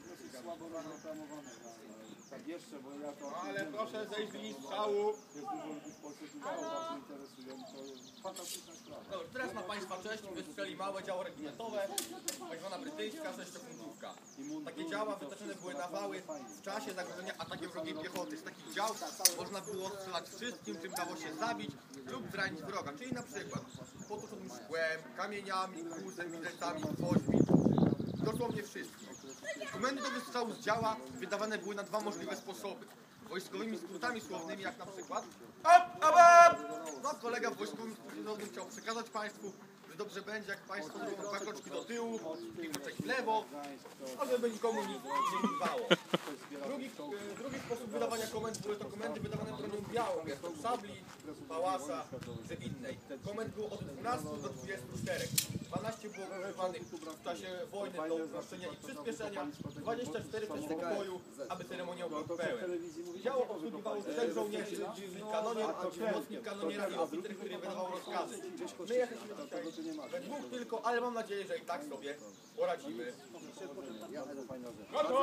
dosyć słabo rozreklamowane. Tak jeszcze, bo ja to... Ale proszę zejść z linii strzału. Jest dużo ludzi w Polsce, którzy bardzo interesują. To jest fantastyczna sprawa. Dobrze, teraz na Państwa cześć wystrzeli małe działo regimenowe, tak zwana brytyjska sześciofuntówka. Takie działa wytoczone były na wały w czasie zagrożenia atakiem wrogiej piechoty. Z takich dział można było strzelać wszystkim, czym dało się zabić lub zranić wroga, czyli na przykład potłuczonym szkłem, kamieniami, gruzem, widelcami, gwoźdźmi, dosłownie wszystkim. Komendy do wystrzału z działa wydawane były na dwa możliwe sposoby. Wojskowymi skrótami słownymi, jak na przykład op, op, op! No, kolega w wojskowym skrócie chciał przekazać Państwu, że dobrze będzie, jak Państwo zrobią dwa kroczki do tyłu i kroczek w lewo, a żeby nikomu nie miwało. Drugi, e, drugi sposób wydawania komend były to komendy wydawane bronią białą, jak to sabli, pałasa czy innej. Komend było od 12 do 24. 12 było używanych w czasie wojny do uproszczenia i przyspieszenia, 24 w czasie pokoju, aby ceremoniał był pełen. Działo obsługiwało trzech żołnierzy, kanonier, pomocnik kanoniera i oficer, który wydawał rozkazy. My jesteśmy dzisiaj we dwóch tylko, ale mam nadzieję, że i tak sobie poradzimy. Gotów!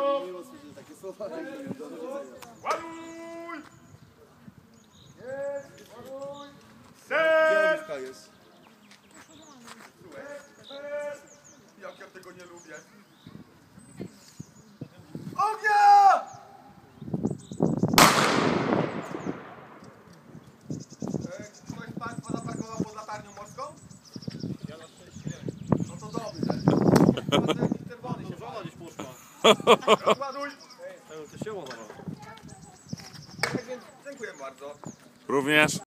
Tego nie lubię. Ognia! E, Ktoś Państwa zaparkował pod latarnią morską? Ja na szczęście No to dobrze. Czerwony się Żona gdzieś poszła. Ładuj! To się. Tak więc dziękuję bardzo. Również.